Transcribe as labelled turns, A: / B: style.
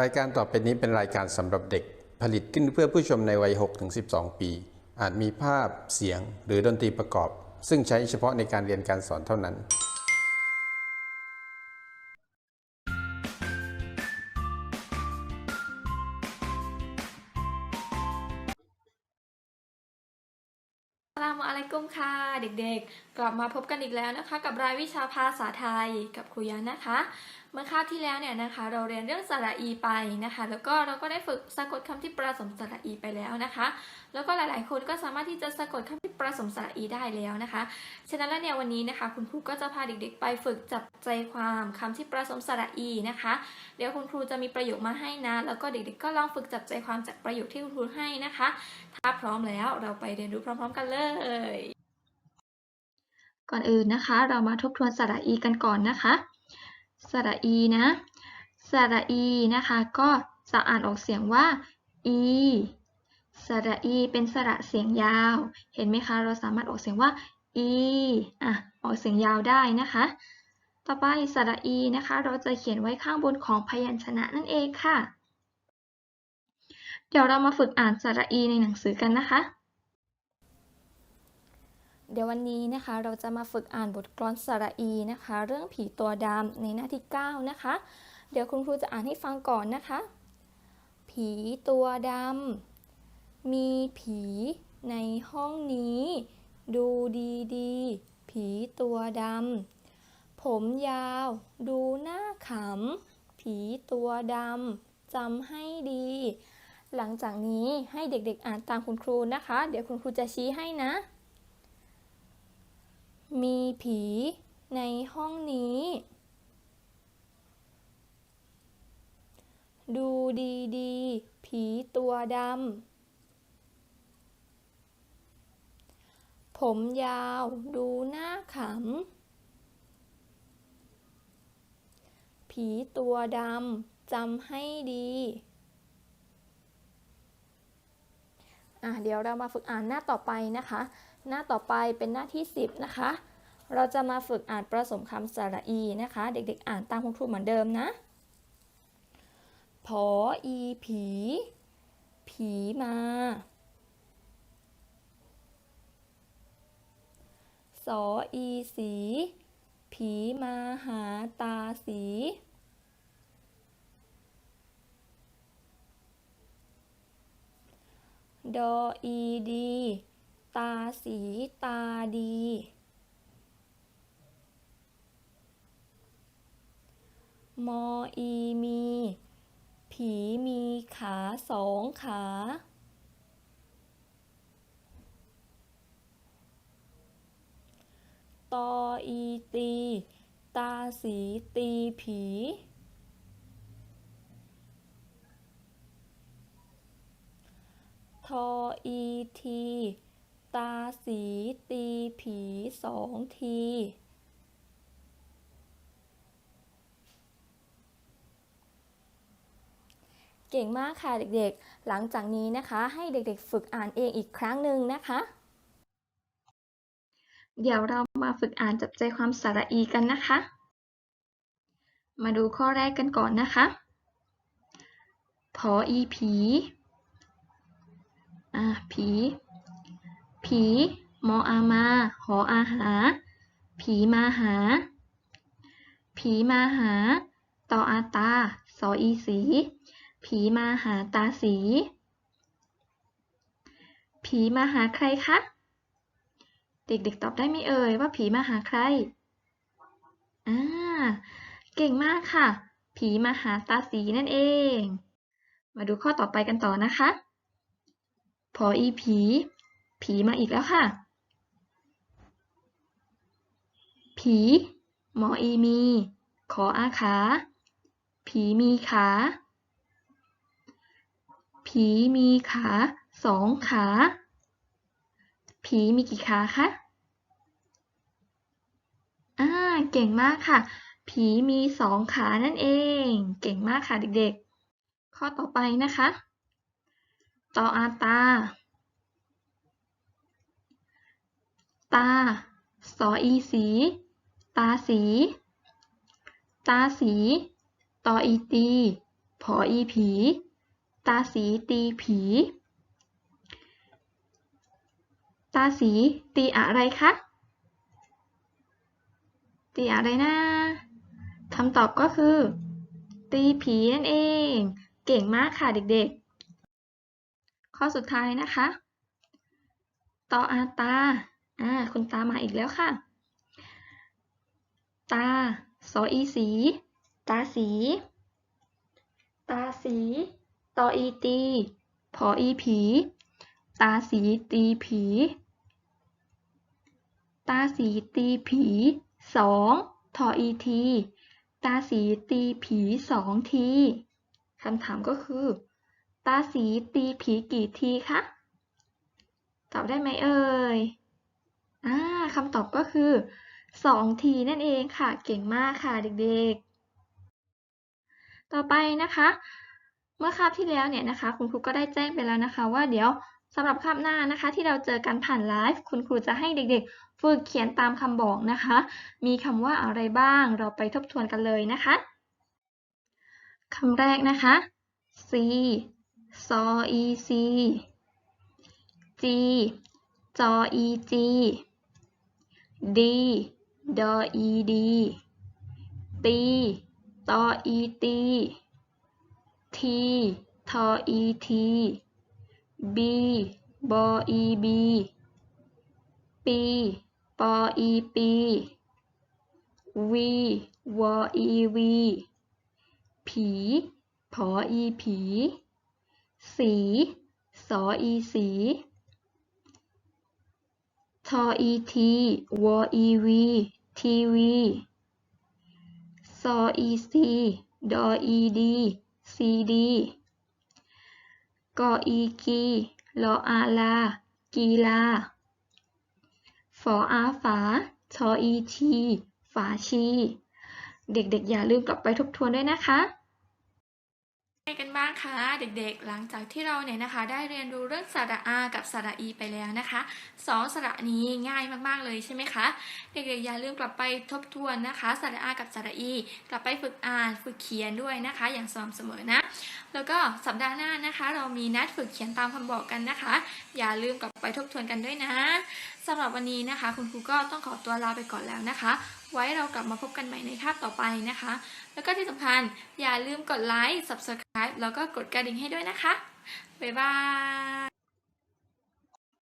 A: รายการต่อไปนี้เป็นรายการสำหรับเด็กผลิตขึ้นเพื่อผู้ชมในวัย 6-12 ปี อาจมีภาพเสียงหรือดนตรีประกอบ ซึ่งใช้เฉพาะในการเรียนการสอนเท่านั้น
B: สลามอะลัยกุมค่ะเด็กๆ กลับมาพบกันอีกแล้วนะคะ กับรายวิชาภาษาไทยกับครูยันนะคะ เมื่อคาบที่แล้วเนี่ยนะคะเราเรียนเรื่องสระอีไปนะคะ แล้วก็เราก็ได้ฝึกสะกดคำที่ประสมสระอีไปแล้วนะคะ แล้วก็หลายๆ คนก็สามารถที่จะสะกดคำที่ประสมสระอีได้แล้วนะคะ ฉะนั้นแล้วเนี่ยวันนี้นะคะคุณครูก็จะพาเด็กๆ ไปฝึกจับใจความคำที่ประสมสระอีนะคะ เดี๋ยวคุณครูจะมีประโยคมาให้นะ แล้วก็เด็กๆ ก็ลองฝึกจับใจความจากประโยคที่คุณครูให้นะคะ ถ้าพร้อมแล้วเราไปเรียนรู้พร้อม ๆ กันเลยก่อนอื่นนะคะ เรามาทบทวนสระอีกันก่อนนะคะ สระอีนะสระอีนะคะก็จะอ่านออกเสียงว่าอีสระอีเป็นสระเสียงยาว เห็นไหมคะ เราสามารถออกเสียงว่าอีอะออกเสียงยาวได้นะคะ ต่อไปสระอีนะคะ เราจะเขียนไว้ข้างบนของพยัญชนะนั่นเองค่ะ เดี๋ยวเรามาฝึกอ่านสระอีในหนังสือกันนะคะ เดี๋ยววันนี้นะคะเราจะมาฝึกอ่านบทกลอนสระอีนะคะ เรื่องผีตัวดำในหน้าที่ 9 นะคะ เดี๋ยวคุณครูจะอ่านให้ฟังก่อนนะคะ ผีตัวดำมีผีในห้องนี้ ดูดีๆผีตัวดำผมยาวดูหน้าขำผีตัวดำจำให้ดี หลังจากนี้ให้เด็กๆอ่านตามคุณครูนะคะ เดี๋ยวคุณครูจะชี้ให้นะ มีผีในห้องนี้ ดูดีๆ ผีตัวดำ ผมยาวดูหน้าขำ ผีตัวดำจำให้ดีอะเดี๋ยวเรามาฝึกอ่านหน้าต่อไปนะคะ หน้าต่อไปเป็นหน้าที่ 10 นะคะ เราจะมาฝึกอ่านผสมคำสระอีนะคะ เด็กๆ อ่านตามคุณครูเหมือนเดิมนะ ผออีผี ผีมา สออีสี ผีมาหาตาสีดออีดี ตาสีตาดี มออีมี ผีมีขาสองขา ตออีตี ตาสีตีผีทออีที ตาสี ตีผีสองทีเก่งมากค่ะเด็กๆ หลังจากนี้นะคะให้เด็กๆ ฝึกอ่านเองอีกครั้งหนึ่งนะคะ เดี๋ยวเรามาฝึกอ่านจับใจความสระอีกันนะคะ มาดูข้อแรกกันก่อนนะคะผออีผี อ่าผี ผี มออามา หออาหา ผีมาหา ผีมาหา ตออาตา สออีสี ผีมาหาตาสี ผีมาหาใครคะ เด็กๆตอบได้ไหมเอ่ยว่าผีมาหาใคร อ่า เก่งมากค่ะ ผีมาหาตาสีนั่นเอง มาดูข้อต่อไปกันต่อนะคะ พออีผี ผีมาอีกแล้วค่ะ ผี หมออีมี ขออาขา ผีมีขา ผีมีขาสองขา ผีมีกี่ขาคะอ่าเก่งมากค่ะ ผีมีสองขานั่นเอง เก่งมากค่ะเด็กๆ ข้อต่อไปนะคะ ต่ออาตา ตา สออีสี ตาสี ตาสี ตออีตี ผออีผี ตาสีตีผี ตาสีตีอะไรคะ ตีอะไรนะคำตอบก็คือ ตีผีนั่นเอง เก่งมากค่ะเด็กๆ ข้อสุดท้ายนะคะ ตออาตา อ่าคุณตามาอีกแล้วค่ะ ตาสออีสี ตาสี ตาสีตออีตีผออีผี ตาสีตีผี ตาสีตีผีสองทออีที ตาสีตีผีสองทีคำถามก็คือ ตาสีตีผีกี่ทีคะ ตอบได้ไหมเอ่ย คำตอบก็คือสองทีนั่นเองค่ะ เก่งมากค่ะเด็กๆ ต่อไปนะคะ เมื่อคาบที่แล้วเนี่ยนะคะ คุณครูก็ได้แจ้งไปแล้วนะคะว่าเดี๋ยวสำหรับคาบหน้านะคะ ที่เราเจอกันผ่านไลฟ์คุณครูจะให้เด็กๆ ฝึกเขียนตามคำบอกนะคะ มีคำว่าอะไรบ้าง เราไปทบทวนกันเลยนะคะคำแรกนะคะ C ซอ e c G จอ e g D ดอ e d ตี ตอ e ตี T ทอ e t B บอ e b ปี ปอ e ปี V วอ e v ผี ผอ e ผี สี สอ e สี อ e ทีวอ e วีทีวีซอ e ซีดอ e ดีซีดีกอ e กีลออาลา กีลาฝออาฝาชอ e ชี ฝาชี เด็กๆ อย่าลืมกลับไปทบทวนด้วยนะคะ ไงกันบ้างคะเด็กๆ หลังจากที่เราเนี่ยนะคะ ได้เรียนรู้เรื่องสระอากับสระอีไปแล้วนะคะสองสระนี้ง่ายมากๆเลยใช่ไหมคะเด็กๆอย่าลืมกลับไปทบทวนนะคะสระอากับสระอี กลับไปฝึกอ่านฝึกเขียนด้วยนะคะ อย่างสม่ำเสมอนะ แล้วก็สัปดาห์หน้านะคะ เรามีนัดฝึกเขียนตามคำบอกกันนะคะ อย่าลืมกลับไปทบทวนกันด้วยนะสำหรับวันนี้นะคะ คุณครูก็ต้องขอตัวลาไปก่อนแล้วนะคะ ไว้เรากลับมาพบกันใหม่ในคาบต่อไปนะคะ แล้วก็ที่สำคัญอย่าลืมกดไลค์ subscribe แล้วก็กดกระดิ่งให้ด้วยนะคะ บ๊ายบาย